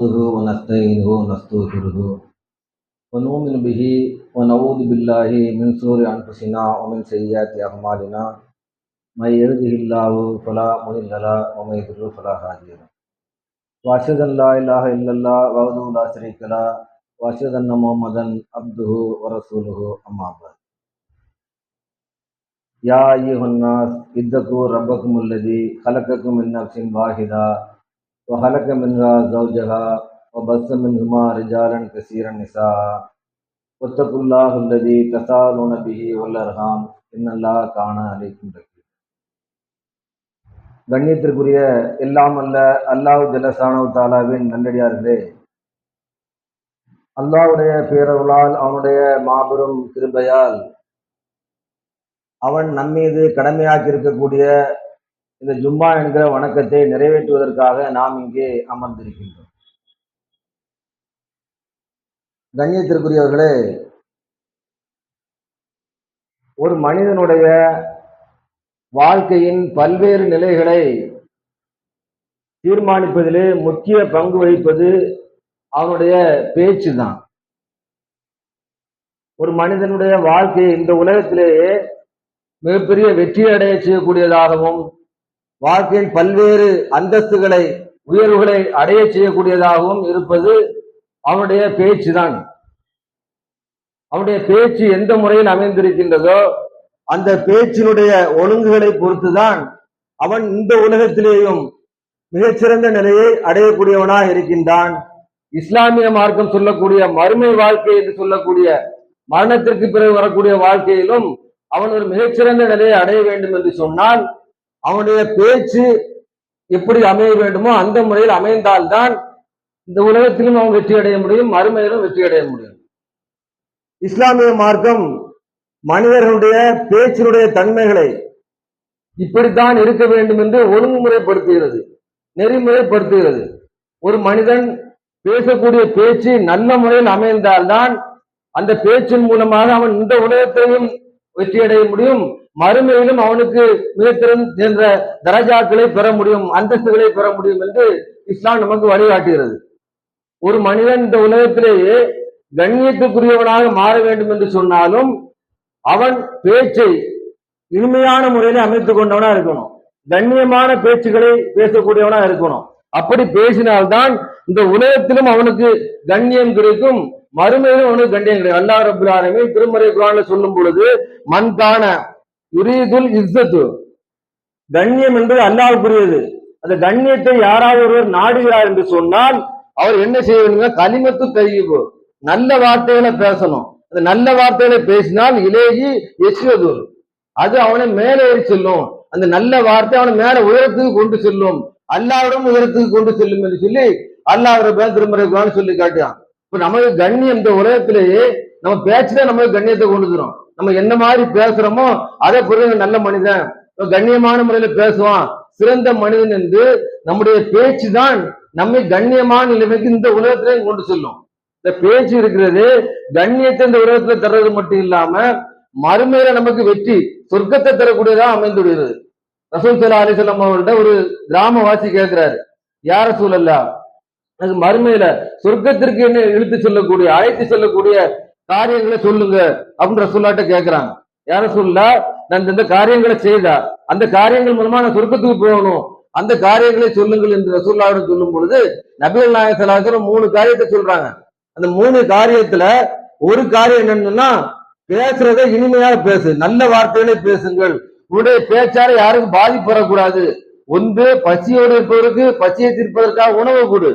نحمده ونستعينه ونستغفره ونؤمن به ونعوذ بالله من شرور أنفسنا ومن سيئات أعمالنا من يهده الله فلا مضل له ومن يضلل فلا هادي له وأشهد أن لا إله إلا الله وحده لا شريك له وأشهد أن محمدا عبده ورسوله أما بعد يا أيها الناس اتقوا ربكم الذي خلقكم من نفس واحدة وخلق منها زوجها وبث منهما رجالا كثيرا نساء واتقوا الله الذي تساءلون به والأرحام إن الله كان عليكم رقيبا கண்ணியத்திற்குரிய எல்லாம் அல்ல அல்லாஹ் ஜல்லசானு தாலாவின் நல்லடியார்களே அல்லாஹ்வுடைய பேரருளால் அவனுடைய மாபெரும் கிருபையால் அவன் நம்மீது கடமையாக்கி இருக்கக்கூடிய இந்த ஜும்மா என்கிற வணக்கத்தை நிறைவேற்றுவதற்காக நாம் இங்கே அமர்ந்திருக்கின்றோம். கண்ணியத்திற்குரியவர்களே ஒரு மனிதனுடைய வாழ்க்கையின் பல்வேறு நிலைகளை தீர்மானிப்பதிலே முக்கிய பங்கு வகிப்பது அவனுடைய பேச்சு தான் ஒரு மனிதனுடைய வாழ்க்கையை இந்த உலகத்திலேயே மிகப்பெரிய வெற்றி அடைய செய்யக்கூடியதாகவும் வாழ்க்கையின் பல்வேறு அந்தஸ்துகளை உயர்வுகளை அடைய செய்யக்கூடியதாகவும் இருப்பது அவனுடைய பேச்சு தான் அவனுடைய பேச்சு எந்த முறையில் அமைந்திருக்கின்றதோ அந்த பேச்சினுடைய ஒழுங்குகளை பொறுத்துதான் அவன் இந்த உலகத்திலேயும் மிகச்சிறந்த நிலையை அடையக்கூடியவனாக இருக்கின்றான். இஸ்லாமிய மார்க்கம் சொல்லக்கூடிய மறுமை வாழ்க்கை என்று சொல்லக்கூடிய மரணத்திற்கு பிறகு வரக்கூடிய வாழ்க்கையிலும் அவன் ஒரு மிகச்சிறந்த நிலையை அடைய வேண்டும் என்று சொன்னால் அவனுடைய பேச்சு எப்படி அமைய வேண்டுமோ அந்த முறையில் அமைந்தால்தான் இந்த உலகத்திலும் அவன் வெற்றி அடைய முடியும் மறுமையிலும் வெற்றி அடைய முடியும். இஸ்லாமிய மார்க்கம் மனிதர்களுடைய பேச்சினுடைய தன்மைகளை இப்படித்தான் இருக்க வேண்டும் என்று ஒழுங்குமுறைப்படுத்துகிறது நெறிமுறைப்படுத்துகிறது. ஒரு மனிதன் பேசக்கூடிய பேச்சு நல்ல முறையில் அமைந்தால்தான் அந்த பேச்சின் மூலமாக அவன் இந்த உலகத்தையும் வெற்றியடைய முடியும். மறுமையிலும் அவனுக்கு மிகத்திறந்த என்ற தரஜாக்களை பெற முடியும் அந்தஸ்துகளை பெற முடியும் என்று இஸ்லாம் நமக்கு வழிகாட்டுகிறது. ஒரு மனிதன் இந்த உலகத்திலேயே கண்ணியத்துக்குரியவனாக மாற வேண்டும் என்று சொன்னாலும் அவன் பேச்சை இனிமையான முறையில அமைத்துக் கொண்டவனா இருக்கணும். கண்ணியமான பேச்சுகளை பேசக்கூடியவனா இருக்கணும். அப்படி பேசினால்தான் இந்த உலகத்திலும் அவனுக்கு கண்ணியம் கிடைக்கும். மறுமையிலும் அவனுக்கு கண்ணியம் கிடைக்கும். அல்லா ரபுல் திருமறை குரான்ல சொல்லும் பொழுது மண்கான யுரீதுல் இஸ்ஸத்து. கண்ணியம் என்பது அல்லாவுக்குரியது. அந்த கண்ணியத்தை யாராவது ஒருவர் நாடுகிறார் என்று சொன்னால் அவர் என்ன செய்ய வேண்டும் களிமத்து தையிபு நல்ல வார்த்தைகளை பேசணும். அந்த நல்ல வார்த்தைகளை பேசினால் இலேஜி எச்சுவது அது அவனை மேலே ஏறி செல்லும். அந்த நல்ல வார்த்தை அவனை மேல உயரத்துக்கு கொண்டு செல்லும். அல்லாவிடம் உயரத்துக்கு கொண்டு செல்லும் என்று சொல்லி அல்லாஹ் திருமறை சொல்லி காட்டுறான். இப்ப நமக்கு கண்ணியம் இந்த உலகத்திலேயே நம்ம பேச்சுதான் நமக்கு கண்ணியத்தை கொண்டு தரும். நம்ம என்ன மாதிரி பேசுறோமோ அதே பொருள் நல்ல மனிதன். கண்ணியமான முறையில பேசுவான். சிறந்த மனிதன் என்று நம்முடைய பேச்சு தான் நம்மை கண்ணியமான நிலைமைக்கு இந்த உலகத்திலேயும் கொண்டு செல்லும். இந்த பேச்சு இருக்கிறது கண்ணியத்தை இந்த உலகத்துல தர்றது மட்டும் இல்லாம மறுமையில நமக்கு வெற்றி சொர்க்கத்தை தரக்கூடியதா அமைந்துவிடுகிறது. ரசூல் சலா அலிசல்லாம் அவர்கிட்ட ஒரு கிராமவாசி கேட்கிறாரு. யார சூழல்லா எனக்கு மறுமையில சொர்க்கத்திற்கு என்ன இழுத்து செல்லக்கூடிய அழைத்து செல்லக்கூடிய காரியங்களை சொல்லுங்க அப்படின்னு ரசூல்லாட்ட கேட்கிறாங்க யார சொல்லா நான் இந்த காரியங்களை செய்தா? அந்த காரியங்கள் மூலமா நான் சொர்க்கத்துக்கு போகணும். அந்த காரியங்களை சொல்லுங்கள் என்று ரசூல்லாவிடம் சொல்லும் பொழுது நபிகள் நாயகலாசனம் மூணு காரியத்தை சொல்றாங்க. அந்த மூணு காரியத்துல ஒரு காரியம் என்னன்னா பேசுறத இனிமையாக பேசு நல்ல வார்த்தைகளை பேசுங்கள். உன்னுடைய பேச்சால யாருக்கும் பாதிப்பு வரக்கூடாது. ஒன்று பசியோடு இருப்பவருக்கு பசியை தீர்ப்பதற்காக உணவு கொடு.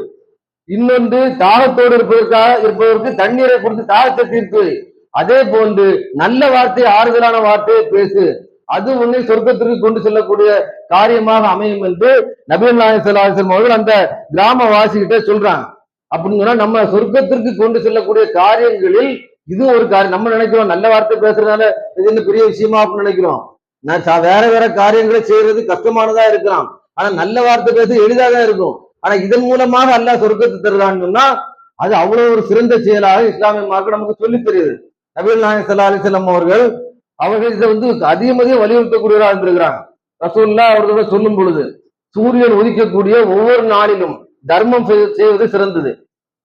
இன்னொன்று தாகத்தோடு இருப்பதற்காக இருப்பதற்கு தண்ணீரை கொடுத்து தாகத்தை தீர்ப்பு. அதே போன்று நல்ல வார்த்தை ஆறுதலான வார்த்தையை பேசு. அது உன்னை சொர்க்கத்திற்கு கொண்டு செல்லக்கூடிய காரியமாக அமையும் என்று நபீல் நாயசல்லாசன் அவர்கள் அந்த கிராமவாசிகிட்ட சொல்றாங்க. அப்படின்னு சொன்னா நம்ம சொர்க்கத்திற்கு கொண்டு செல்லக்கூடிய காரியங்களில் இது ஒரு காரியம். நம்ம நினைக்கிறோம் நல்ல வார்த்தை பேசுறதுனால இது என்ன பெரிய விஷயமா அப்படின்னு நினைக்கிறோம். நான் வேற வேற காரியங்களை செய்யறது கஷ்டமானதா இருக்கலாம். ஆனா நல்ல வார்த்தை பேச எளிதாக தான் இருக்கும். ஆனா இதன் மூலமாக அல்லாஹ் சொர்க்கத்தை தருதான்னு சொன்னா அது அவ்வளவு ஒரு சிறந்த செயலாக இஸ்லாமிய மார்க்கு நமக்கு சொல்லி தெரியுது நபீல் நாயக் சல்லா அலிசல்லாம் அவர்கள் அவர்கள் இதை வந்து அதிகம் அதிகம் வலியுறுத்தக்கூடியவராக இருந்திருக்கிறாங்க. ரசூல்லா அவர்களோட சொல்லும் பொழுது சூரியன் உதிக்கக்கூடிய ஒவ்வொரு நாளிலும் தர்மம் செய்- செய்வது சிறந்தது.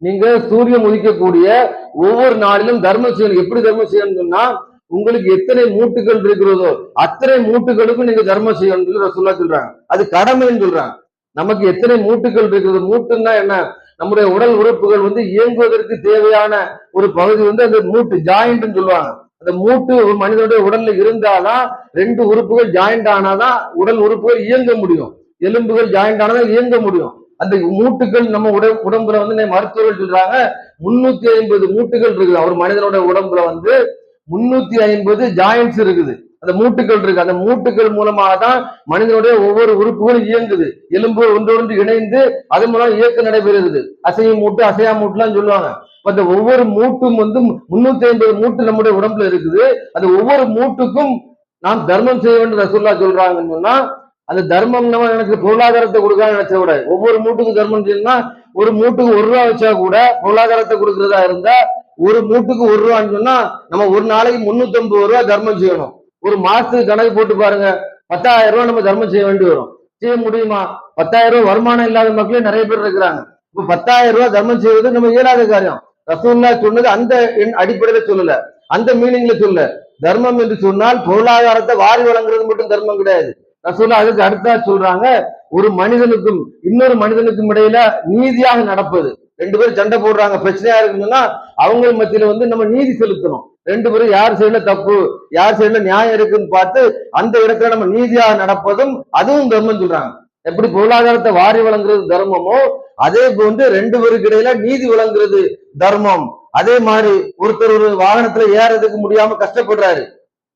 நீங்க சூரியன் உதிக்கக்கூடிய ஒவ்வொரு நாளிலும் தர்மம் செய்யணும். எப்படி தர்மம் செய்யணும்னு சொன்னா உங்களுக்கு எத்தனை மூட்டுகள் இருக்கிறதோ அத்தனை மூட்டுகளுக்கும் நீங்க தர்மம் செய்யணும்னு சொல்லி ரசூல்லா சொல்றாங்க. அது கடமைன்னு சொல்றாங்க. நமக்கு எத்தனை மூட்டுகள் இருக்கிறது மூட்டுன்னா என்ன? நம்முடைய உடல் உறுப்புகள் வந்து இயங்குவதற்கு தேவையான ஒரு பகுதி வந்து அந்த மூட்டு ஜாயிண்ட்னு சொல்லுவாங்க. அந்த மூட்டு ஒரு மனிதனுடைய உடல்ல இருந்தாதான் ரெண்டு உறுப்புகள் ஜாயிண்ட் ஆனாதான் உடல் உறுப்புகள் இயங்க முடியும். எலும்புகள் ஜாயிண்ட் ஆனாதான் இயங்க முடியும். அந்த மூட்டுகள் நம்ம உடல் உடம்புல வந்து மருத்துவர்கள் சொல்றாங்க முன்னூத்தி ஐம்பது மூட்டுகள் இருக்குது. அவர் மனிதனோட உடம்புல வந்து முன்னூத்தி ஐம்பது ஜாயிண்ட்ஸ் இருக்குது. அந்த மூட்டுகள் இருக்கு. அந்த மூட்டுகள் மூலமாக தான் மனிதனுடைய ஒவ்வொரு உறுப்புகளும் இயங்குது. எலும்பு ஒன்றொன்று இணைந்து அதன் மூலம் இயக்கம் நடைபெறுகிறது. அசையும் மூட்டு அசையா மூட்டுலாம் சொல்லுவாங்க. அந்த ஒவ்வொரு மூட்டும் வந்து முன்னூத்தி ஐம்பது மூட்டு நம்முடைய உடம்புல இருக்குது. அந்த ஒவ்வொரு மூட்டுக்கும் நாம் தர்மம் செய்ய வேண்டும் ரசூல்லா சொல்றாங்கன்னு சொன்னா அந்த தர்மம் நம்ம எனக்கு பொருளாதாரத்தை கொடுக்கான்னு நினைச்ச கூட ஒவ்வொரு மூட்டுக்கு தர்மம் செய்யணும்னா ஒரு மூட்டுக்கு ஒரு ரூபா வச்சா கூட பொருளாதாரத்தை கொடுக்கறதா இருந்தா ஒரு மூட்டுக்கு ஒரு ரூபான்னு சொன்னா நம்ம ஒரு நாளைக்கு முன்னூத்தி ஐம்பது ரூபா தர்மம் செய்யணும். ஒரு மாசத்துக்கு கணக்கு போட்டு பாருங்க. பத்தாயிரம் ரூபாய் நம்ம தர்மம் செய்ய வேண்டி வரும். செய்ய முடியுமா? பத்தாயிரம் ரூபாய் வருமானம் இல்லாத மக்களே நிறைய பேர் இருக்கிறாங்க. இப்ப பத்தாயிரம் ரூபாய் தர்மம் செய்வது நம்ம இயலாத காரியம். ரசூல்லா சொன்னது அந்த அடிப்படையில சொல்லல. அந்த மீனிங்ல சொல்ல தர்மம் என்று சொன்னால் பொருளாதாரத்தை வாரி வழங்குறது மட்டும் தர்மம் கிடையாது. ரசூல்லா அதுக்கு அடுத்தா சொல்றாங்க ஒரு மனிதனுக்கும் இன்னொரு மனிதனுக்கும் இடையில நீதியாக நடப்பது. ரெண்டு பேரும் சண்டை போடுறாங்க. பிரச்சனையா இருக்குன்னா அவங்க மத்தியில வந்து நம்ம நீதி செலுத்தணும். ரெண்டு பேரும் யார் சைடுல தப்பு யார் சைடுல நியாயம் இருக்குன்னு பார்த்து அந்த இடத்துல நம்ம நீதியாக நடப்பதும் அதுவும் தர்மம் சொல்றாங்க. எப்படி பொருளாதாரத்தை வாரி வழங்குறது தர்மமோ அதே போன்று ரெண்டு பேருக்கு இடையில நீதி வழங்குறது தர்மம். அதே மாதிரி ஒருத்தர் ஒரு வாகனத்துல ஏறதுக்கு முடியாம கஷ்டப்படுறாரு.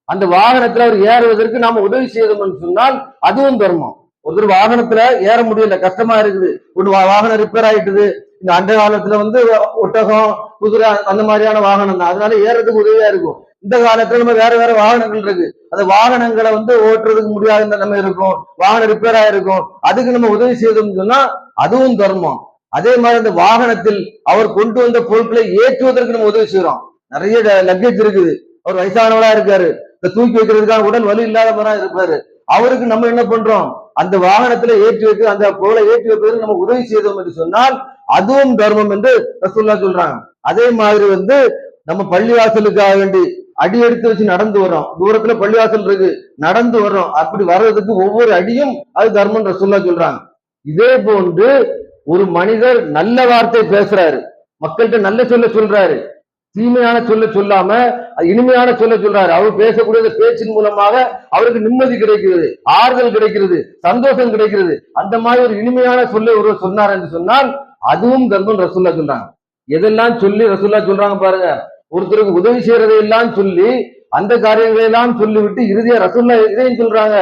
அந்த வாகனத்துல அவர் ஏறுவதற்கு நாம உதவி செய்தோம்னு சொன்னால் அதுவும் தர்மம். ஒருத்தர் வாகனத்துல ஏற முடியல கஷ்டமா இருக்குது. ஒரு வா- வாகனம் ரிப்பேர் ஆயிட்டுது. இந்த அந்த காலத்துல வந்து ஒட்டகம் குதிரை அந்த மாதிரியான வாகனம் தான். அதனால ஏறதுக்கு உதவியா இருக்கும். இந்த காலத்துல நம்ம வேற வேற வாகனங்கள் இருக்கு. அந்த வாகனங்களை வந்து ஓட்டுறதுக்கு முடியாத நிலைமை இருக்கும். வாகனம் ரிப்பேர் ஆயிருக்கும். அதுக்கு நம்ம உதவி செய்தோம்னு சொன்னா அதுவும் தர்மம். அதே மாதிரி அந்த வாகனத்தில் அவர் கொண்டு வந்த பொருட்களை ஏற்றுவதற்கு நம்ம உதவி செய்யறோம். நிறைய லக்கேஜ் இருக்குது. அவர் வயசானவரா இருக்காரு. இந்த தூக்கி வைக்கிறதுக்கான உடல் வலி இல்லாதவரா இருப்பாரு. அவருக்கு நம்ம என்ன பண்றோம்? அந்த வாகனத்துல ஏற்றி வைக்க அந்த பொருளை ஏற்றி வைப்பதற்கு நம்ம உதவி செய்தோம் என்று சொன்னால் அதுவும் தர்மம் என்று ரசூல்லா சொல்றாங்க. அதே மாதிரி வந்து நம்ம பள்ளிவாசலுக்காக வேண்டி அடி எடுத்து வச்சு நடந்து வர்றோம். தூரத்துல பள்ளிவாசல் இருக்கு. நடந்து வர்றோம். அப்படி வர்றதுக்கு ஒவ்வொரு அடியும் அது தர்மம் ரசூல்லா சொல்றாங்க. இதே போன்று ஒரு மனிதர் நல்ல வார்த்தை பேசுறாரு. மக்கள்கிட்ட நல்ல சொல்ல சொல்றாரு. தீமையான சொல்ல சொல்லாம அது இனிமையான சொல்ல சொல்றாரு. அவர் பேசக்கூடிய பேச்சின் மூலமாக அவருக்கு நிம்மதி கிடைக்கிறது ஆறுதல் கிடைக்கிறது சந்தோஷம் கிடைக்கிறது. அந்த மாதிரி ஒரு இனிமையான சொல்லை ஒருவர் சொன்னார் என்று சொன்னால் அதுவும் தர்மம் ரசூல்லா சொல்றாங்க. எதெல்லாம் சொல்லி ரசூல்லா சொல்றாங்க பாருங்க. ஒருத்தருக்கு உதவி செய்யறதை எல்லாம் சொல்லி அந்த காரியங்களை எல்லாம் சொல்லிவிட்டு இறுதியா ரசூல்லா இதையும் சொல்றாங்க.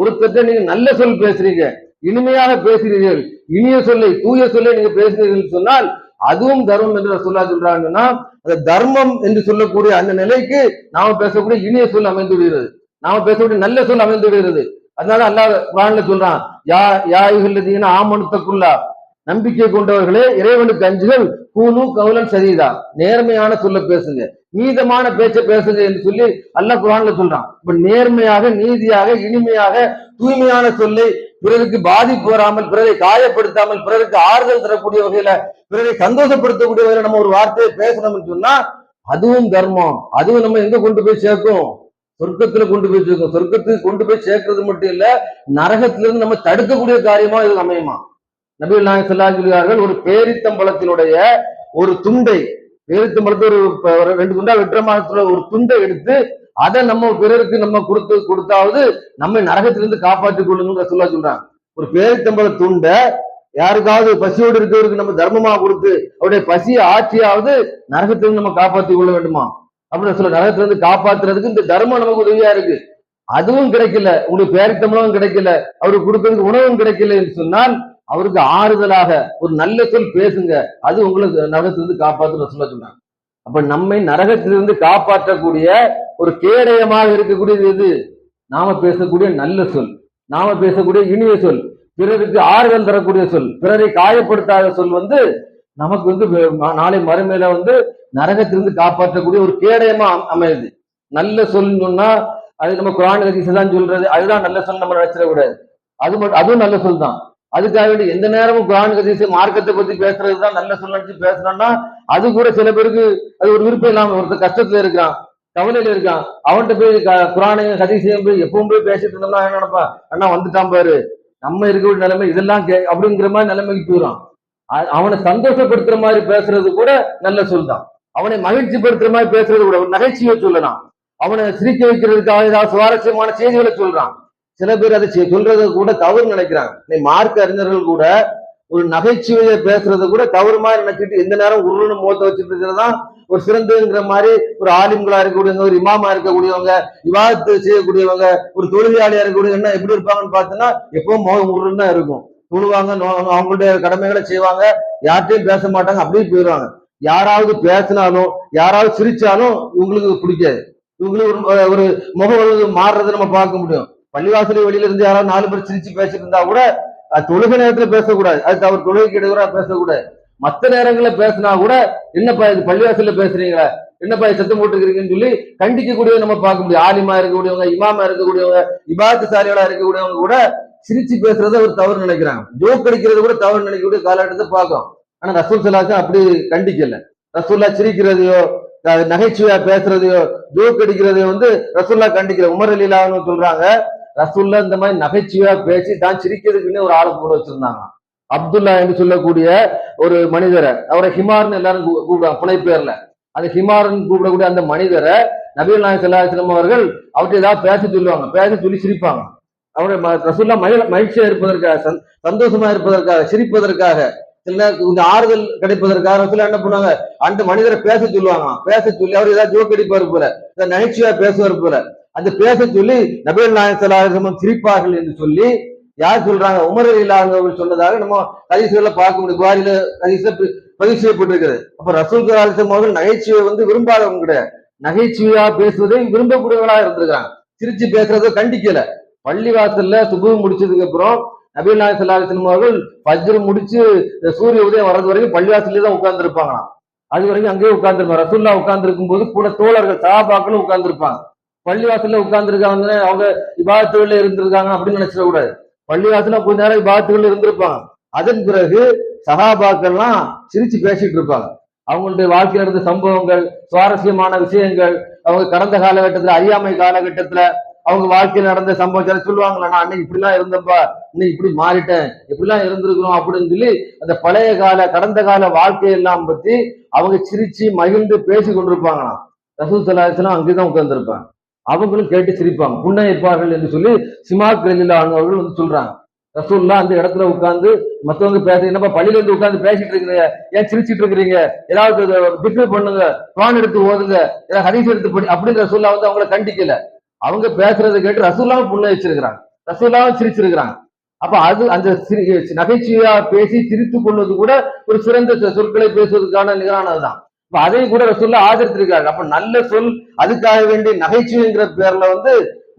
ஒருத்தர்ட்ட நீங்க நல்ல சொல் பேசுறீங்க இனிமையாக பேசுகிறீர்கள் இனிய சொல்லை தூய சொல்லை நீங்க பேசுகிறீர்கள் சொன்னால் அதுவும் தர்மம் என்று ரசூல்லா சொல்றாங்கன்னா அந்த தர்மம் என்று சொல்லக்கூடிய அந்த நிலைக்கு நாம பேசக்கூடிய இனிய சொல் அமைந்து விடுகிறது நாம பேசக்கூடிய நல்ல சொல் அமைந்து விடுகிறது அதனால அல்லாஹ் குரான்ல சொல்றான் யா யா யுகல்லதீன ஆமனுத்தக்குள்ளா நம்பிக்கை கொண்டவர்களே இறைவனுக்கு அஞ்சுகள். கூலு கவுலன் சரிதா நேர்மையான சொல்ல பேசுங்க. நீதமான பேச்ச பேசுங்க என்று சொல்லி அல்ல குரான்ல சொல்றான். இப்ப நேர்மையாக நீதியாக இனிமையாக தூய்மையான சொல்லை பிறருக்கு பாதிப்பு வராமல் பிறரை காயப்படுத்தாமல் பிறருக்கு ஆறுதல் தரக்கூடிய வகையில பிறரை சந்தோஷப்படுத்தக்கூடிய வகையில நம்ம ஒரு வார்த்தையை பேசணும்னு சொன்னா அதுவும் தர்மம். அதுவும் நம்ம எங்க கொண்டு போய் சேர்க்கும் சொர்க்கத்துல கொண்டு போய் சேர்க்கும் சொர்க்கத்துக்கு கொண்டு போய் சேர்க்கறது மட்டும் இல்ல நரகத்திலிருந்து நம்ம தடுக்கக்கூடிய காரியமா இது அமையுமா? நபி நாயகம் ஸல்லல்லாஹு சொல்கிறார்கள் ஒரு பேரித்தம்பளத்தினுடைய ஒரு துண்டை பேரித்தம்பளத்தை ஒரு ரெண்டு துண்டா வெற்றமான ஒரு துண்டை எடுத்து அதை நம்ம பிறருக்கு நம்ம கொடுத்து கொடுத்தாவது நம்மை நரகத்திலிருந்து காப்பாற்றிக் கொள்ளுங்க சொல்ல சொல்றாங்க. ஒரு பேரித்தம்பள துண்டை யாருக்காவது பசியோடு இருக்கிறவருக்கு நம்ம தர்மமா கொடுத்து அவருடைய பசியை ஆட்சியாவது நரகத்திலிருந்து நம்ம காப்பாற்றிக் கொள்ள வேண்டுமா? அப்படின்னு சொல்ல நரகத்திலிருந்து காப்பாத்துறதுக்கு இந்த தர்மம் நமக்கு உதவியா இருக்கு. அதுவும் கிடைக்கல. உங்களுக்கு பேரித்தம்பளமும் கிடைக்கல. அவருக்கு கொடுக்கறதுக்கு உணவும் கிடைக்கல என்று சொன்னால் அவருக்கு ஆறுதலாக ஒரு நல்ல சொல் பேசுங்க. அது உங்களுக்கு நரகத்திலிருந்து காப்பாற்று சொல்ல சொன்னாங்க. அப்ப நம்மை நரகத்திலிருந்து காப்பாற்றக்கூடிய ஒரு கேடயமாக இருக்கக்கூடியது எது? நாம பேசக்கூடிய நல்ல சொல். நாம பேசக்கூடிய இனிய சொல். பிறருக்கு ஆறுதல் தரக்கூடிய சொல். பிறரை காயப்படுத்தாத சொல் வந்து நமக்கு வந்து நாளை மறுமையில வந்து நரகத்திலிருந்து காப்பாற்றக்கூடிய ஒரு கேடயமா அமையுது. நல்ல சொல் சொன்னா அது நம்ம குரான் தான் சொல்றது. அதுதான் நல்ல சொல் நம்ம நினைச்சிடக்கூடாது. அது மட்டும் அதுவும் நல்ல சொல் தான் அதுக்காக வேண்டி எந்த நேரமும் குரான் கதீசு மார்க்கத்தை பத்தி பேசுறது தான் நல்ல சொல்லி பேசணும்னா அது கூட சில பேருக்கு அது ஒரு விருப்பம் இல்லாம ஒருத்தர் கஷ்டத்துல இருக்கான் கவலையில இருக்கான் அவன்கிட்ட போய் க- குரானையும் கதீசையும் போய் எப்பவும் போய் பேசிட்டு இருந்தோம்னா என்ன நினைப்பான்? அண்ணா வந்துட்டான் பாரு. நம்ம இருக்கக்கூடிய நிலைமை இதெல்லாம் கே அப்படிங்கிற மாதிரி நிலைமைக்கு போயிடும் அவனை சந்தோஷப்படுத்துற மாதிரி பேசுறது கூட நல்ல சொல் தான். அவனை மகிழ்ச்சிப்படுத்துற மாதிரி பேசுறது கூட ஒரு நகைச்சுவை சொல்லலாம். அவனை சிரிக்க வைக்கிறதுக்காக ஏதாவது சுவாரஸ்யமான செய்திகளை சொல்றான். சில பேர் அதை செ- சொல்றதை கூட தவறு நினைக்கிறாங்க. நீ மார்க் அறிஞர்கள் கூட ஒரு நகைச்சுவையை பேசுறதை கூட தவறு மாதிரி நினைச்சிட்டு எந்த நேரம் உருன்னு முகத்தை வச்சுட்டு இருக்கிறதான் ஒரு சிறந்ததுங்கிற மாதிரி ஒரு ஆலிம்களா இருக்கக்கூடியவங்க ஒரு இமாமா இருக்கக்கூடியவங்க விவாதத்தை செய்யக்கூடியவங்க ஒரு தொழிலாளியா இருக்கக்கூடிய என்ன எப்படி இருப்பாங்கன்னு பார்த்தோன்னா எப்பவும் முகம் உருன்னு தான் இருக்கும். தொழுவாங்க நோ- அவங்களுடைய கடமைகளை செய்வாங்க யார்கிட்டயும் பேச மாட்டாங்க அப்படியே போயிடுவாங்க. யாராவது பேசினாலும் யாராவது சிரிச்சாலும் இவங்களுக்கு பிடிக்காது. இவங்களுக்கு ஒரு- ஒரு முகம் மாறுறதை நம்ம பார்க்க முடியும். பள்ளிவாசல் வெளியில இருந்து யாராவது நாலு பேர் சிரிச்சு பேசிட்டு இருந்தா கூட அது தொழுகை நேரத்துல பேசக்கூடாது. அது அவர் தொழுகைக்கு எடுக்கிறா பேசக்கூடாது. மத்த நேரங்கள்ல பேசினா கூட என்னப்பா இது பள்ளிவாசல்ல பேசுறீங்களா? என்னப்பா இது சத்தம் போட்டுக்கிறீங்கன்னு சொல்லி கண்டிக்கக்கூடிய நம்ம பார்க்க முடியும். ஆலிமா இருக்கக்கூடியவங்க இமாமா இருக்கக்கூடியவங்க இபாத்துசாலிகளா இருக்கக்கூடியவங்க கூட சிரிச்சு பேசுறத ஒரு தவறு நினைக்கிறாங்க. ஜோக் அடிக்கிறது கூட தவறு நினைக்கக்கூடிய காலகட்டத்தை பார்க்கும் ஆனா ரசூல் சலாசம் அப்படி கண்டிக்கல. ரசூல்லா சிரிக்கிறதையோ நகைச்சுவையா பேசுறதையோ ஜோக் அடிக்கிறதையோ வந்து ரசூல்லா கண்டிக்கல. உமர் அலிலான்னு சொல்றாங்க. ரசூல்ல இந்த மாதிரி நகைச்சுவையா பேசி தான் சிரிக்கிறதுக்குன்னே ஒரு ஆளை கூட வச்சிருந்தாங்க. அப்துல்லா என்று சொல்லக்கூடிய ஒரு மனிதரை அவரை ஹிமார்னு எல்லாரும் கூப்பிடுவாங்க புனை பேர்ல. அந்த ஹிமார்னு கூப்பிடக்கூடிய அந்த மனிதரை நபீர் நாயக் சல்லாஹம் அவர்கள் அவர்கிட்ட ஏதாவது பேச சொல்லுவாங்க. பேச சொல்லி சிரிப்பாங்க. அவரை ம- ரசூல்லா மகிழ மகிழ்ச்சியா இருப்பதற்காக சந்- சந்தோஷமா இருப்பதற்காக சிரிப்பதற்காக சில கொஞ்சம் ஆறுதல் கிடைப்பதற்காக ரசூல்லா என்ன பண்ணுவாங்க? அந்த மனிதரை பேச சொல்லுவாங்க பேச சொல்லி அவர் ஏதாவது ஜோக் அடிப்பார் போல நகைச்சுவையா பேசுவார் போல. அந்த பேச சொல்லி நபீல் நாயக் சிரிப்பார்கள் என்று சொல்லி யார் சொல்றாங்க? உமர் இல்லாதவர்கள் சொன்னதாக நம்ம ஹதீஸ்களை பார்க்க முடியும். புகாரில ஹதீஸ்ல பதிவு செய்யப்பட்டிருக்கிறது அப்ப ரசூல் கலாலிசம் அவர்கள் நகைச்சுவை வந்து விரும்பாதவங்க கிடையாது நகைச்சுவையா பேசுவதை விரும்பக்கூடியவர்களா இருந்திருக்காங்க சிரிச்சு பேசுறத கண்டிக்கல. பள்ளிவாசல்ல சுபு முடிச்சதுக்கு அப்புறம் நபீல் நாயக் சல்லாஹம் அவர்கள் பஜ்ரு முடிச்சு சூரிய உதயம் வர்றது வரைக்கும் பள்ளிவாசல்லே தான் உட்கார்ந்துருப்பாங்களாம். அது வரைக்கும் அங்கேயே உட்கார்ந்துருப்பாங்க. ரசூல்லா உட்கார்ந்துருக்கும் போது கூட தோழர்கள் சகாபாக்களும் உட்கார்ந்துருப்பாங்க. பள்ளிவாசல்ல உட்கார்ந்துருக்காங்க அவங்க விவாதத்துல இருந்திருக்காங்க அப்படின்னு நினைச்சிட கூடாது. கொஞ்ச நேரம் விவாதத்துகள் இருந்திருப்பாங்க. அதன் பிறகு சகாபாக்கள்லாம் சிரிச்சு பேசிட்டு இருப்பாங்க. அவங்களுடைய வாழ்க்கையில இருந்த சம்பவங்கள் சுவாரஸ்யமான விஷயங்கள் அவங்க கடந்த காலகட்டத்துல அறியாமை காலகட்டத்துல அவங்க வாழ்க்கையில நடந்த சம்பவத்தை சொல்லுவாங்களா நான் அன்னைக்கு இப்படிலாம் இருந்தப்பா இன்னைக்கு இப்படி மாறிட்டேன் இப்படிலாம் இருந்திருக்கிறோம் அப்படின்னு சொல்லி அந்த பழைய கால கடந்த கால வாழ்க்கையெல்லாம் பத்தி அவங்க சிரிச்சு மகிழ்ந்து பேசி கொண்டிருப்பாங்களாம் ரசூல் சலாஹலாம் அங்கேதான் உட்கார்ந்துருப்பாங்க. அவங்களும் கேட்டு சிரிப்பாங்க. இருப்பார்கள் என்று சொல்லி சிமாக் ரலில்லா வந்து சொல்றாங்க. ரசூல்லா அந்த இடத்துல உட்கார்ந்து மத்தவங்க பேச என்னப்பா பள்ளியில இருந்து உட்கார்ந்து பேசிட்டு இருக்கிறீங்க? ஏன் சிரிச்சிட்டு இருக்கிறீங்க? ஏதாவது திக்கு பண்ணுங்க குரான் எடுத்து ஓதுங்க ஏதாவது ஹரிசு எடுத்து படி அப்படின்னு ரசூல்லா வந்து அவங்கள கண்டிக்கல. அவங்க பேசுறதை கேட்டு ரசூல்லாவும் புன்னகிச்சிருக்கிறாங்க ரசூல்லாவும் சிரிச்சிருக்கிறாங்க. அப்ப அது அந்த சிரி நகைச்சுவையா பேசி சிரித்து கொள்வது கூட ஒரு சிறந்த சொற்களை பேசுவதற்கான நிகரானதுதான். இப்ப அதையும் கூட சொல்ல ஆதரித்திருக்காரு அப்ப நல்ல சொல் அதுக்காக வேண்டிய நகைச்சுவைங்கிற பேர்ல வந்து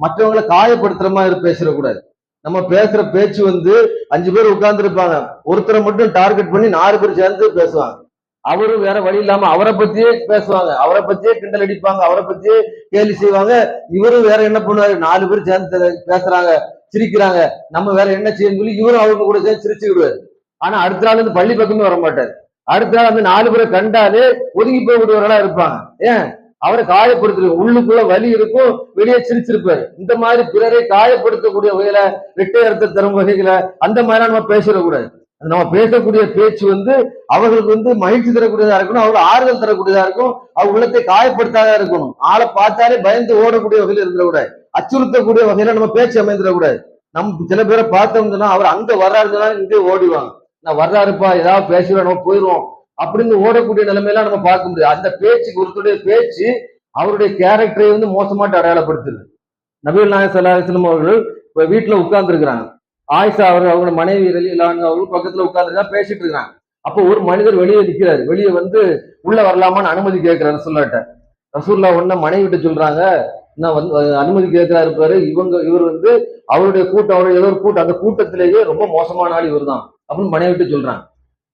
மற்றவங்களை காயப்படுத்துற மாதிரி பேசிடக்கூடாது. நம்ம பேசுற பேச்சு வந்து அஞ்சு பேர் உட்கார்ந்து இருப்பாங்க ஒருத்தரை மட்டும் டார்கெட் பண்ணி நாலு பேர் சேர்ந்து பேசுவாங்க. அவரும் வேற வழி இல்லாம அவரை பத்தியே பேசுவாங்க. அவரை பத்தியே கிண்டல் அடிப்பாங்க. அவரை பத்தியே கேலி செய்வாங்க. இவரும் வேற என்ன பண்ணுவாரு? நாலு பேர் சேர்ந்து பேசுறாங்க சிரிக்கிறாங்க. நம்ம வேற என்ன செய்யணும் சொல்லி இவரும் அவங்க கூட சேர்ந்து சிரிச்சு விடுவாரு ஆனா அடுத்த நாள் வந்து பள்ளி பக்கமே வர மாட்டாரு அடுத்த நாள் அந்த நாலு பேரை கண்டாலே ஒதுங்கி போய் விடுவாரா இருப்பாங்க. ஏன்? அவரை காயப்படுத்துறது உள்ளுக்குள்ள வலி இருக்கும் வெளியே சிரிச்சிருப்பாரு. இந்த மாதிரி பிறரை காயப்படுத்தக்கூடிய வகையில ரெட்டை அர்த்த தரும் வகைகளை அந்த மாதிரி நம்ம பேசிடக்கூடாது. நம்ம பேசக்கூடிய பேச்சு வந்து அவர்களுக்கு வந்து மகிழ்ச்சி தரக்கூடியதா இருக்கணும் அவர்கள் ஆறுதல் தரக்கூடியதா இருக்கும் அவங்க உள்ளத்தை காயப்படுத்தாதா இருக்கணும். ஆளை பார்த்தாலே பயந்து ஓடக்கூடிய வகையில இருந்துடக்கூடாது. அச்சுறுத்தக்கூடிய வகையில நம்ம பேச்சு அமைந்துடக்கூடாது. நம்ம சில பேரை பார்த்தோம்னா அவர் அங்க வர்றாருன்னா இங்கே ஓடிவாங்க நான் வர்றாருப்பா ஏதாவது பேசுவேன் நம்ம போயிடுவோம். அப்படின்னு ஓடக்கூடிய நிலைமையெல்லாம் நம்ம பார்க்க முடியாது. அந்த பேச்சுக்கு ஒருத்தருடைய பேச்சு அவருடைய கேரக்டரை வந்து மோசமாட்டு அடையாளப்படுத்துது. நபீல் நாயக் சல்லாஹம் அவர்கள் இப்போ வீட்டில் உட்கார்ந்து ஆயிஷா அவர் அவங்க மனைவி ரலியல்லாஹு அவர்கள் பக்கத்தில் உட்கார்ந்து பேசிட்டு இருக்காங்க. அப்போ ஒரு மனிதர் வெளியே நிற்கிறாரு வெளியே வந்து உள்ள வரலாமான்னு அனுமதி கேட்கிறாரு ரசூல்லாட்ட. ரசூல்லா ஒன்ன மனைவி கிட்ட சொல்றாங்க நான் வந்து அனுமதி கேட்கிறாரு பாரு. இவங்க இவர் வந்து அவருடைய கூட்டம் அவருடைய ஏதோ ஒரு கூட்டம். அந்த கூட்டத்திலேயே ரொம்ப மோசமான ஆள் இவர் தான் அப்படின்னு மனைவி விட்டு சொல்றாங்க.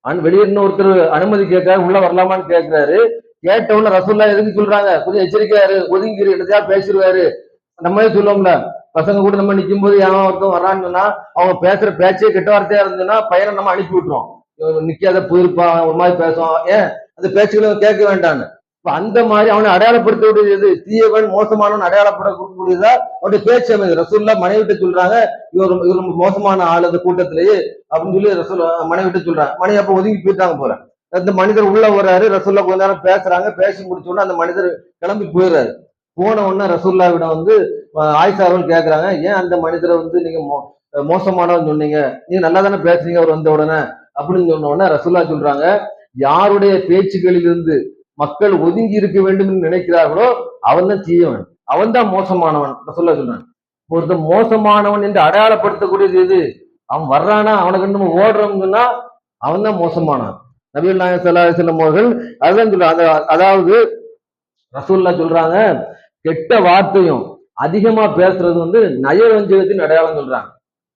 அன் வெளியே ஒருத்தர் அனுமதி கேட்கிறாரு உள்ள வரலாமான்னு கேட்கிறாரு கேட்ட உடனே ரசூல்லா எதுக்கு சொல்றாங்க? கொஞ்சம் எச்சரிக்கையாரு ஒதுங்கிரு என்னதையா பேசிடுவாரு நம்மளே சொல்லுவோம்ல பசங்க கூட நம்ம நிற்கும் போது எவன் ஒருத்தன் வர்றான்னு சொன்னா அவங்க பேசுற பேச்சே கெட்ட வார்த்தையா இருந்ததுன்னா பையனை நம்ம அனுப்பி விட்டுருவோம். நிக்காத போயிருப்பான் ஒரு மாதிரி பேசுவான். ஏன்? அந்த பேச்சுகளை கேட்க வேண்டான்னு. அந்த மாதிரி அவனை அடையாளப்படுத்தக்கூடியது தீயவன் மோசமானவன் அடையாளப்படக்கூடியதா? அவனுடைய பேச்சு அமைது. ரசூல்லா மனைவிட்டு சொல்றாங்க இவர் இவர் மோசமான ஆள் அந்த கூட்டத்திலேயே அப்படின்னு சொல்லி ரசூல் மனைவிட்டு சொல்றாங்க. மனைவி அப்ப ஒதுங்கி போயிட்டாங்க போல. அந்த மனிதர் உள்ள வர்றாரு ரசூல்லா கொஞ்ச நேரம் பேசுறாங்க. பேசி முடிச்சோடனே அந்த மனிதர் கிளம்பி போயிடுறாரு. போன உடனே ரசூல்லாவிடம் வந்து அஹ், ஆயிஷா அவர்கள் ஏன் அந்த மனிதரை வந்து நீங்க மோ- மோசமானவன் சொன்னீங்க? நீங்க நல்லா தானே பேசுறீங்க? அவர் வந்த உடனே அப்படின்னு சொன்ன உடனே ரசூல்லா சொல்றாங்க யாருடைய பேச்சுகளில் இருந்து மக்கள் ஒதுங்கி இருக்க வேண்டும் என்று நினைக்கிறார்களோ அவன் தான் தீயவன். அவன் தான் மோசமானவன் சொல்ல சொல்றான். ஒருத்தன் மோசமானவன் என்று அடையாளப்படுத்தக்கூடியது எது? அவன் வர்றானா? அவனை கண்டு நம்ம அவன் தான் மோசமானான் நபிகள் நாயகம் ஸல்லல்லாஹு அலைஹி அவர்கள் அதுதான் சொல்றாங்க அந்த- அதாவது ரசூல்லா சொல்றாங்க கெட்ட வார்த்தையும் அதிகமா பேசுறது வந்து நயவஞ்சகத்தின் அடையாளம் சொல்றாங்க.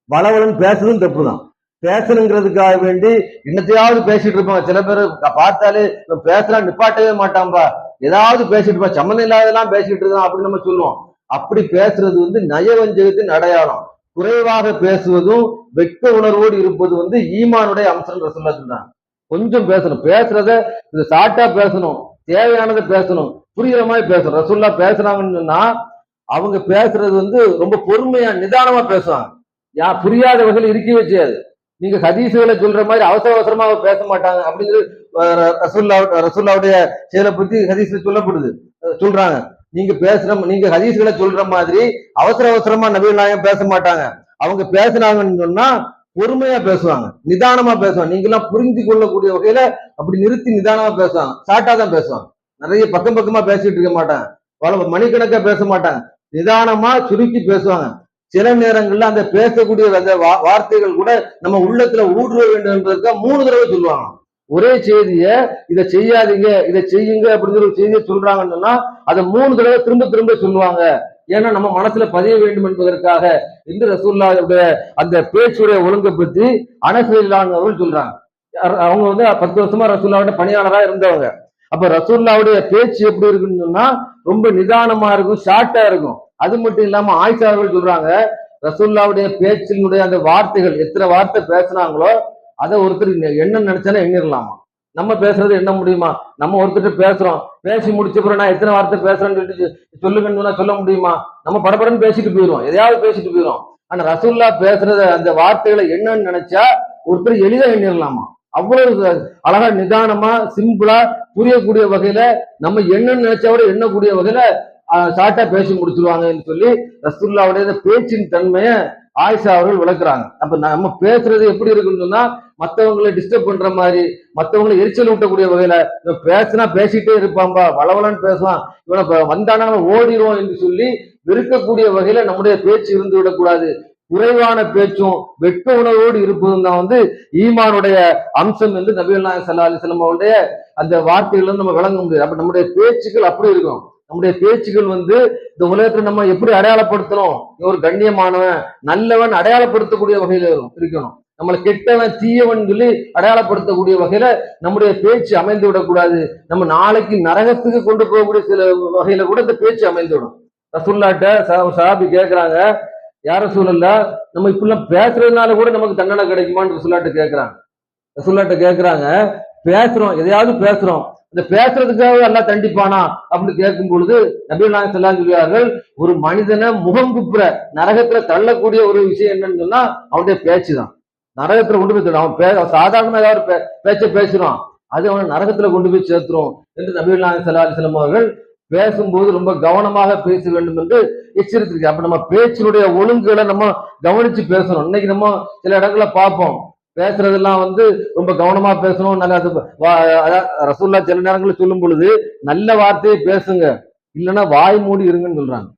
வளவலன் பேசுறதும் தப்பு தான் பேசணுங்கிறதுக்காக வேண்டி என்னத்தையாவது பேசிட்டு இருப்பாங்க. சில பேர் பார்த்தாலே பேசலாம் நிப்பாட்டவே மாட்டான்பா. ஏதாவது பேசிட்டு இருப்பான். சம்மந்தம் இல்லாதெல்லாம் பேசிட்டு இருக்கான் அப்படின்னு நம்ம சொல்லுவோம். அப்படி பேசுறது வந்து நயவஞ்சகத்தின் அடையாளம். குறைவாக பேசுவதும் வெட்க உணர்வோடு இருப்பது வந்து ஈமானுடைய அம்சம் ரசூல்லா சொல்றாங்க. கொஞ்சம் பேசணும். பேசுறத இது ஷார்ட்டா பேசணும். தேவையானதை பேசணும். புரியுற மாதிரி பேசணும். ரசுல்லா பேசுறாங்கன்னு சொன்னா அவங்க பேசுறது வந்து ரொம்ப பொறுமையா நிதானமா பேசுவாங்க. யா புரியாத வகையில் இருக்கவே செய்யாது. நீங்க ஹதீசுகளை சொல்ற மாதிரி அவசர அவசரமா அவங்க பேச மாட்டாங்க அப்படிங்கிறது ரசூல்லா ரசூல்லாவுடைய செயலை பத்தி ஹதீஸ்ல சொல்லப்படுது. சொல்றாங்க. நீங்க பேசுற நீங்க ஹதீஸ்களை சொல்ற மாதிரி அவசர அவசரமா நவீன நாயகம் பேச மாட்டாங்க. அவங்க பேசினாங்கன்னு சொன்னா பொறுமையா பேசுவாங்க. நிதானமா பேசுவாங்க. நீங்க எல்லாம் புரிந்து கொள்ளக்கூடிய வகையில அப்படி நிறுத்தி நிதானமா பேசுவாங்க. ஷார்ட்டா தான் பேசுவாங்க. நிறைய பக்கம் பக்கமா பேசிட்டு இருக்க மாட்டாங்க. பல மணிக்கணக்கா பேச மாட்டாங்க. நிதானமா சுருக்கி பேசுவாங்க. சில நேரங்கள்ல அந்த பேசக்கூடிய அந்த வா- வார்த்தைகள் கூட நம்ம உள்ளத்துல ஊடுருவ வேண்டும் என்பதற்காக மூணு தடவை சொல்லுவாங்க. ஒரே செய்திய இதை செய்யாதீங்க இதை செய்யுங்க அப்படிங்கிற ஒரு செய்தியை சொல்றாங்கன்னா அதை மூணு தடவை திரும்ப திரும்ப சொல்லுவாங்க. ஏன்னா நம்ம மனசுல பதிய வேண்டும் என்பதற்காக இந்த ரசூல்லாவுடைய அந்த பேச்சுடைய ஒழுங்கை பத்தி அனசையிலான அவர்கள் சொல்றாங்க. அவங்க வந்து பத்து வருஷமா ரசூல்லாவோட பணியாளரா இருந்தவங்க. அப்ப ரசூல்லாவுடைய பேச்சு எப்படி இருக்குன்னு சொன்னா ரொம்ப நிதானமா இருக்கும் ஷார்ட்டா இருக்கும். அது மட்டும் இல்லாம ஆயிஷா அவர்கள் சொல்றாங்க ரசூல்லாவுடைய பேச்சினுடைய அந்த வார்த்தைகள் எத்தனை வார்த்தை பேசுனாங்களோ அதை ஒருத்தர் என்ன நினைச்சானே எண்ணிரலாமா? நம்ம பேசுறது என்ன முடியுமா? நம்ம ஒருத்தர் பேசுறோம். பேசி முடிச்ச பிறகு நான் எத்தனை வார்த்தை பேசுறேன்னு சொல்லிட்டு சொல்லுங்கன்னு சொல்ல முடியுமா? நம்ம படப்படன்னு பேசிட்டு போயிடுவோம். எதையாவது பேசிட்டு போயிடுவோம். ஆனா ரசூல்லா பேசுறத அந்த வார்த்தைகளை என்னன்னு நினைச்சா ஒருத்தர் எளிதா எண்ணிரலாமா? அவ்வளவு அழகா நிதானமா சிம்பிளா புரியக்கூடிய வகையில நம்ம என்னன்னு நினைச்சா கூட எண்ணக்கூடிய வகையில ஷார்ட்டா பேசி முடிச்சிருவாங்கன்னு சொல்லி ரசூல்லாவுடைய பேச்சின் தன்மையை ஆயிஷா அவர்கள் விளக்குறாங்க. அப்ப நம்ம பேசுறது எப்படி இருக்குன்னு சொன்னா மத்தவங்களை டிஸ்டர்ப் பண்ற மாதிரி மத்தவங்களை எரிச்சல் ஊட்டக்கூடிய வகையில இவன் பேசினா பேசிட்டே இருப்பான்பா வளவலன்னு பேசுவான். இவனை வந்தானா நம்ம ஓடிடுவோம் என்று சொல்லி வெறுக்கக்கூடிய வகையில நம்முடைய பேச்சு இருந்து விடக்கூடாது. குறைவான பேச்சும் வெட்க உணர்வோடு இருப்பதும் தான் வந்து ஈமானுடைய அம்சம் என்று நபிகள் நாயகம் ஸல்லல்லாஹு அலைஹி அவருடைய அந்த வார்த்தைகள் நம்ம விளங்க முடியாது. அப்ப நம்முடைய பேச்சுக்கள் அப்படி இருக்கும். நம்முடைய பேச்சுகள் வந்து இந்த உலகத்துல நம்ம எப்படி அடையாளப்படுத்தணும்? ஒரு கண்ணியமானவன் நல்லவன் அடையாளப்படுத்தக்கூடிய வகையில இருக்கணும். நம்மளை கெட்டவன் தீயவன் சொல்லி அடையாளப்படுத்தக்கூடிய வகையில நம்முடைய பேச்சு அமைந்து விடக்கூடாது. நம்ம நாளைக்கு நரகத்துக்கு கொண்டு போகக்கூடிய சில வகையில கூட இந்த பேச்சு அமைந்து விடும். ரசுல்லாட்ட சாபி கேட்கிறாங்க யார சூழல்ல நம்ம இப்படிலாம் பேசுறதுனால கூட நமக்கு தண்டனை கிடைக்குமான்னு ரசுல்லாட்ட கேட்கிறாங்க ரசுல்லாட்ட கேட்கிறாங்க பேசுறோம் எதையாவது பேசுறோம். இந்த பேசுறதுக்காக எல்லாம் தண்டிப்பானா அப்படின்னு கேட்கும் பொழுது நபி நாயகம் செல்லாம் சொல்லுவார்கள் ஒரு மனிதனை முகம் குப்புற நரகத்துல தள்ளக்கூடிய ஒரு விஷயம் என்னன்னு சொன்னா அவனுடைய பேச்சு தான் நரகத்துல கொண்டு போய் அவன் பே சாதாரணமா ஏதாவது பே- பேச்சை பேசுறான் அது அவனை நரகத்துல கொண்டு போய் சேர்த்துரும் என்று நபி நாயகம் செல்லா அலிஸ்லாம் அவர்கள் பேசும்போது ரொம்ப கவனமாக பேச வேண்டும் என்று எச்சரித்திருக்கு அப்ப நம்ம பேச்சினுடைய ஒழுங்குகளை நம்ம கவனிச்சு பேசணும். இன்னைக்கு நம்ம சில இடங்களை பார்ப்போம். பேசுறதெல்லாம் வந்து ரொம்ப கவனமா பேசணும். நல்ல ரசூல்லா சில நேரங்களில் சொல்லும் பொழுது நல்ல வார்த்தையை பேசுங்க. இல்லைன்னா வாய் மூடி இருங்கன்னு சொல்றாங்க.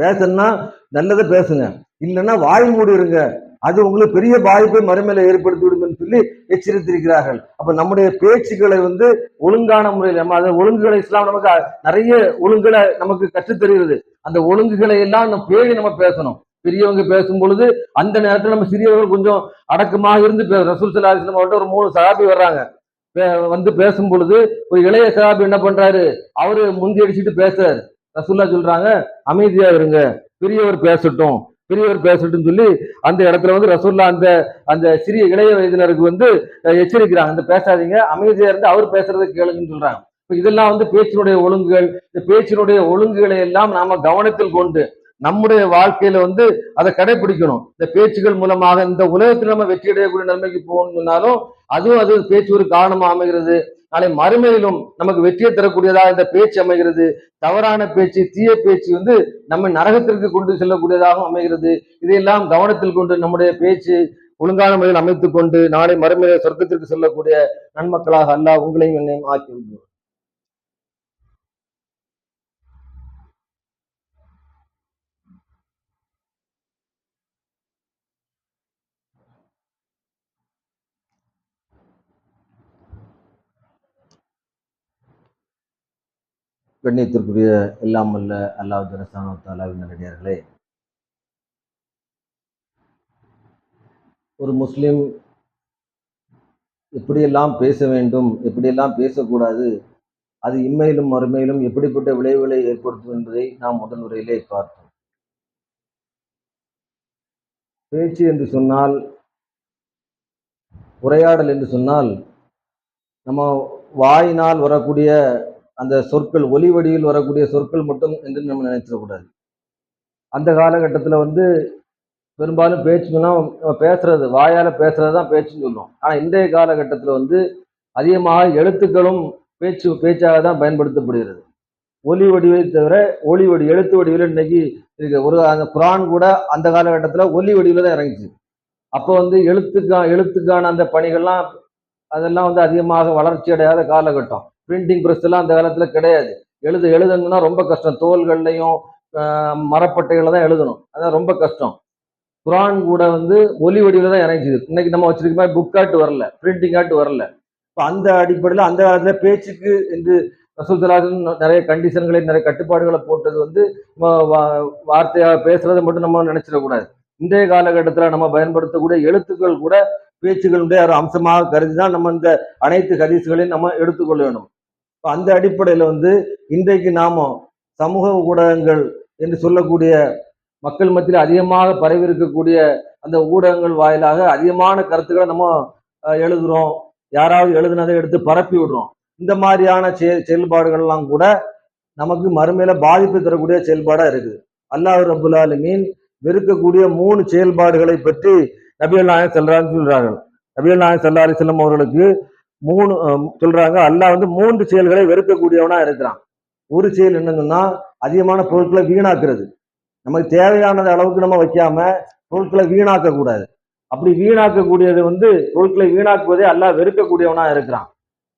பேசணும்னா நல்லதை பேசுங்க. இல்லைன்னா வாய் மூடி இருங்க. அது உங்களுக்கு பெரிய பாதிப்பை மறுமையில ஏற்படுத்தி விடும் சொல்லி எச்சரித்திருக்கிறார்கள். அப்ப நம்முடைய பேச்சுக்களை வந்து ஒழுங்கான முறையில் நம்ம அதை ஒழுங்குகளை இஸ்லாம் நமக்கு நிறைய ஒழுங்குகளை நமக்கு கற்றுத் தருகிறது அந்த ஒழுங்குகளை எல்லாம் நம்ம பேணி நம்ம பேசணும். பெரியவங்க பேசும் பொழுது அந்த நேரத்தில் நம்ம சிறியவர்கள் கொஞ்சம் அடக்கமாக இருந்து ரசூல் சலாஹிஸ்லம் அவர்கிட்ட ஒரு மூணு சகாபி வர்றாங்க. பே- வந்து பேசும் பொழுது ஒரு இளைய சகாபி என்ன பண்றாரு? அவரு முந்தி அடிச்சுட்டு பேசுறாரு. ரசூல்லா சொல்றாங்க அமைதியா இருங்க. பெரியவர் பேசட்டும். பெரியவர் பேசட்டும் சொல்லி அந்த இடத்துல வந்து ரசூல்லா அந்த அந்த சிறிய இளைய வயதினருக்கு வந்து எச்சரிக்கிறாங்க. அந்த பேசாதீங்க. அமைதியா இருந்து அவர் பேசுறதை கேளுங்கன்னு சொல்றாங்க. இப்போ இதெல்லாம் வந்து பேச்சினுடைய ஒழுங்குகள். இந்த பேச்சினுடைய ஒழுங்குகளை எல்லாம் நாம கவனத்தில் கொண்டு நம்முடைய வாழ்க்கையில வந்து அதை கடைபிடிக்கணும் இந்த பேச்சுகள் மூலமாக இந்த உலகத்தில் நம்ம வெற்றி அடையக்கூடிய நிலைமைக்கு போகணும்னாலும் அதுவும் அது பேச்சு ஒரு காரணமாக அமைகிறது. நாளை மறுமையிலும் நமக்கு வெற்றியை தரக்கூடியதாக இந்த பேச்சு அமைகிறது? தவறான பேச்சு தீய பேச்சு வந்து நம்ம நரகத்திற்கு கொண்டு செல்லக்கூடியதாகவும் அமைகிறது. இதையெல்லாம் கவனத்தில் கொண்டு நம்முடைய பேச்சு ஒழுங்கான முறையில் அமைத்துக் கொண்டு நாளை மறுமையில சொர்க்கத்திற்கு செல்லக்கூடிய நன்மக்களாக அல்லாஹ் உங்களையும் என்னையும் ஆக்கி கண்ணியத்திற்குரிய எல்லாம் அல்ல அல்லாஹ் ஜனசானோ தாலாவின் நல்லடியார்களே ஒரு முஸ்லீம் எப்படியெல்லாம் பேச வேண்டும் எப்படியெல்லாம் பேசக்கூடாது அது இம்மையிலும் மறுமையிலும் எப்படிப்பட்ட விளைவுகளை ஏற்படுத்தும் என்பதை நாம் முதல் உரையிலே பார்த்தோம். பேச்சு என்று சொன்னால் உரையாடல் என்று சொன்னால் நம்ம வாயினால் வரக்கூடிய அந்த சொற்கள் ஒலி வடிவில் வரக்கூடிய சொற்கள் மட்டும் என்று நம்ம நினைச்சிடக்கூடாது அந்த காலகட்டத்தில் வந்து பெரும்பாலும் பேச்சு நம்ம பேசுறது வாயால் பேசுறது தான் பேச்சுன்னு சொல்லுவோம் ஆனால் இன்றைய காலகட்டத்தில் வந்து அதிகமாக எழுத்துக்களும் பேச்சு பேச்சாக தான் பயன்படுத்தப்படுகிறது. ஒலி வடிவை தவிர ஒளி வடி எழுத்து வடிவில் இன்னைக்கு இருக்கு. ஒரு அந்த குரான் கூட அந்த காலகட்டத்தில் ஒலி வடிவில் தான் இறங்கிச்சு. அப்போ வந்து எழுத்துக்கா எழுத்துக்கான அந்த பணிகள்லாம் அதெல்லாம் வந்து அதிகமாக வளர்ச்சி அடையாத காலகட்டம். பிரிண்டிங் ப்ரெஸ் எல்லாம் அந்த காலத்தில் கிடையாது. எழுத எழுதுங்கன்னா ரொம்ப கஷ்டம். தோள்கள்லையும் மரப்பட்டைகளில் தான் எழுதணும். அதான் ரொம்ப கஷ்டம். குரான் கூட வந்து ஒலி வடிவில் தான் இறங்கிச்சுது இன்னைக்கு நம்ம வச்சிருக்க மாதிரி புக் ஆட்டு வரல பிரிண்டிங் ஆட்டு வரல. இப்போ அந்த அடிப்படையில் அந்த காலத்தில் பேச்சுக்கு என்று ரசூல் நிறைய கண்டிஷன்களை நிறைய கட்டுப்பாடுகளை போட்டது வந்து நம்ம வார்த்தையாக பேசுறதை மட்டும் நம்ம நினைச்சிடக்கூடாது இன்றைய காலகட்டத்தில் நம்ம பயன்படுத்தக்கூடிய எழுத்துக்கள் கூட பேச்சுகளுடைய ஒரு அம்சமாக கருதி தான் நம்ம இந்த அனைத்து ஹதீஸ்களையும் நம்ம எடுத்துக்கொள்ள வேணும் அந்த அடிப்படையில் வந்து இன்றைக்கு நாம் சமூக ஊடகங்கள் என்று சொல்லக்கூடிய மக்கள் மத்தியில் அதிகமாக பரவி இருக்கக்கூடிய அந்த ஊடகங்கள் வாயிலாக அதிகமான கருத்துக்களை நம்ம எழுதுகிறோம் யாராவது எழுதுனதை எடுத்து பரப்பி விடுறோம். இந்த மாதிரியான செ செயல்பாடுகள்லாம் கூட நமக்கு மறுமையில பாதிப்பு தரக்கூடிய செயல்பாடாக இருக்குது. அல்லாஹ் ரபுல் மீன் வெறுக்கக்கூடிய மூணு செயல்பாடுகளை பற்றி நபிகள் நாயகம் செல்றான்னு சொல்கிறார்கள் நபிகள் நாயகம் செல்லாரி செல்லம் அவர்களுக்கு மூணு சொல்றாங்க அல்லாஹ் வந்து மூன்று செயல்களை வெறுக்கக்கூடியவனா இருக்கிறான். ஒரு செயல் என்னன்னா அதிகமான பொருட்களை வீணாக்குறது. நமக்கு தேவையானது அளவுக்கு நம்ம வைக்காம பொருட்களை வீணாக்க கூடாது அப்படி வீணாக்கக்கூடியது வந்து பொருட்களை வீணாக்குவதே அல்லாஹ் வெறுக்கக்கூடியவனா இருக்கிறான்.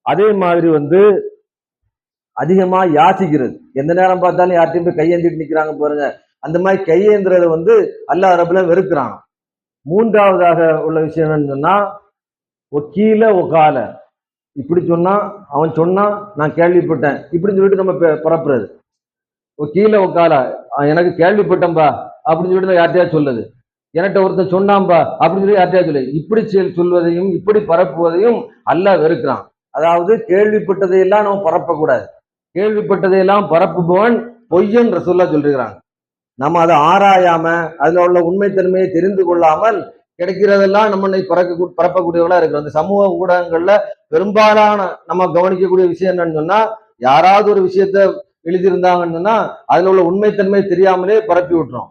அதே மாதிரி வந்து அதிகமா யாசிக்கிறது. எந்த நேரம் பார்த்தாலும் யார்ட்டையும் போய் கையேந்திட்டு நிக்கிறாங்க பாருங்க. அந்த மாதிரி கையேந்துறத வந்து அல்லாஹ் அரபுல வெறுக்கிறான். மூன்றாவதாக உள்ள விஷயம் என்னன்னு சொன்னா ஒக்கீல ஒகால இப்படி சொன்னா அவன் சொன்னா நான் கேள்விப்பட்டேன். இப்படின்னு சொல்லிட்டு நம்ம பரப்புறது. ஓ கீழே அஹ் எனக்கு கேள்விப்பட்டேன்பா அப்படின்னு சொல்லிட்டு யார்ட்டையா சொல்லுது. என்கிட்ட ஒருத்தன் சொன்னாம்பா அப்படின்னு சொல்லி யார்ட்டையா சொல்லு. இப்படி செல் சொல்வதையும் இப்படி பரப்புவதையும் அல்லாஹ் வெறுக்கிறான். அதாவது கேள்விப்பட்டதையெல்லாம் நம்ம பரப்பக்கூடாது. கேள்விப்பட்டதையெல்லாம் பரப்புபவன் பொய்யன் ரசூல்லா சொல்லிருக்கிறாங்க நம்ம அதை ஆராயாம அதுல உள்ள உண்மைத்தன்மையை தெரிந்து கொள்ளாமல் கிடைக்கிறதெல்லாம் நம்ம இன்னைக்கு பறக்க பரப்பக்கூடியவர்களா இருக்கிறோம். அந்த சமூக ஊடகங்கள்ல பெரும்பாலான நம்ம கவனிக்கக்கூடிய விஷயம் என்னன்னு சொன்னா யாராவது ஒரு விஷயத்த எழுதியிருந்தாங்கன்னு சொன்னா அதுல உள்ள உண்மைத்தன்மை தெரியாமலே பரப்பி விட்டுறோம்.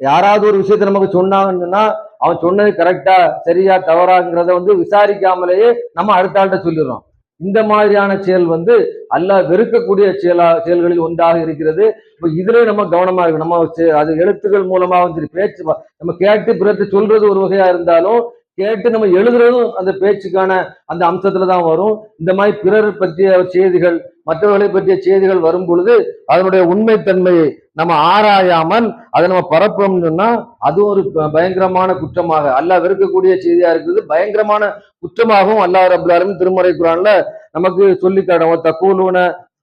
யாராவது ஒரு விஷயத்த நமக்கு சொன்னாங்கன்னு சொன்னா அவன் சொன்னது கரெக்டா சரியா தவறாங்கிறத வந்து விசாரிக்காமலேயே நம்ம அடுத்த ஆள்கிட்ட சொல்லிடுறோம். இந்த மாதிரியான செயல் வந்து அல்லாஹ் வெறுக்கக்கூடிய செயலா செயல்களில் ஒன்றாக இருக்கிறது. இப்போ இதுலயே நம்ம கவனமா இருக்கணும். நம்ம அது எழுத்துக்கள் மூலமாக வந்து பேச்சு நம்ம கேட்டு பிறத்து சொல்றது ஒரு வகையா இருந்தாலும் கேட்டு நம்ம எழுதுறதும் அந்த பேச்சுக்கான அந்த அம்சத்துல தான் வரும். இந்த மாதிரி பிறர் பற்றிய செய்திகள் மற்றவர்களை பற்றிய செய்திகள் வரும் பொழுது அதனுடைய உண்மைத்தன்மையை நம்ம ஆராயாமல் அதை நம்ம பரப்போம்னு சொன்னா அது ஒரு பயங்கரமான குற்றமாக. அல்லாஹ் வெறுக்கக்கூடிய செய்தியா இருக்குது பயங்கரமான குற்றமாகவும் அல்லாஹ் ரபுல் திருமறை குரான்ல நமக்கு சொல்லி தரோம் தக்கூலூன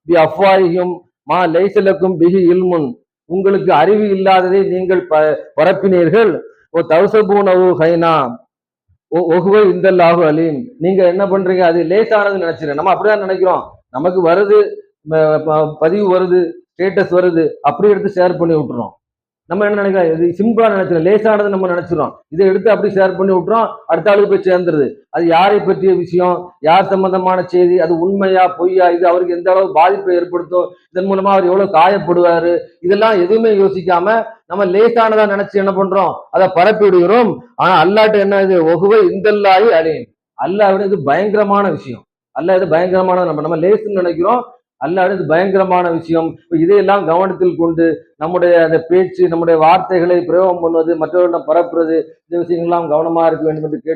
பி அஃப்வாயும் மா லைசலக்கும் பிஹி இல்முன். உங்களுக்கு அறிவு இல்லாததை நீங்கள் ப பரப்பினீர்கள். ஓ தவசபூனவு ஹைனா. ஒகுவை இந்தல்லாஹு அலீம். நீங்க என்ன பண்றீங்க? அது லேசானது நினைச்சிருங்க. நம்ம அப்படிதான் நினைக்கிறோம். நமக்கு வருது ப- பதிவு வருது ஸ்டேட்டஸ் வருது அப்படி எடுத்து ஷேர் பண்ணி விட்டுறோம். நம்ம என்ன நினைக்கிறோம்? இது சிம்பிளா நினைச்சிடும் லேசானது நம்ம நினைச்சிடும் இதை எடுத்து அப்படி ஷேர் பண்ணி விட்டுறோம். அடுத்த ஆளுக்கு போய் சேர்ந்துருது. அது யாரை பற்றிய விஷயம்? யார் சம்பந்தமான செய்தி? அது உண்மையா பொய்யா? இது அவருக்கு எந்த அளவு பாதிப்பை ஏற்படுத்தும்? இதன் மூலமா அவர் எவ்வளவு காயப்படுவாரு? இதெல்லாம் எதுவுமே யோசிக்காம நம்ம லேசானதா நினைச்சு என்ன பண்றோம்? அதை பரப்பி விடுகிறோம். ஆனா அல்லாட்ட என்ன இது? ஒகுவை இந்தல்லாயி அழியும் அல்லாஹ் அப்படின்னு இது பயங்கரமான விஷயம். அல்லாஹ் இது பயங்கரமான நம்ம நம்ம லேசுன்னு நினைக்கிறோம். அல்லாஹ் இது பயங்கரமான விஷயம். இதையெல்லாம் கவனத்தில் கொண்டு நம்முடைய அந்த பேச்சு நம்முடைய வார்த்தைகளை பிரயோகம் பண்ணுவது மற்றவர்களிடம் பரப்புறது இந்த விஷயங்கள்லாம் கவனமாக இருக்க வேண்டும் என்று கேட்டு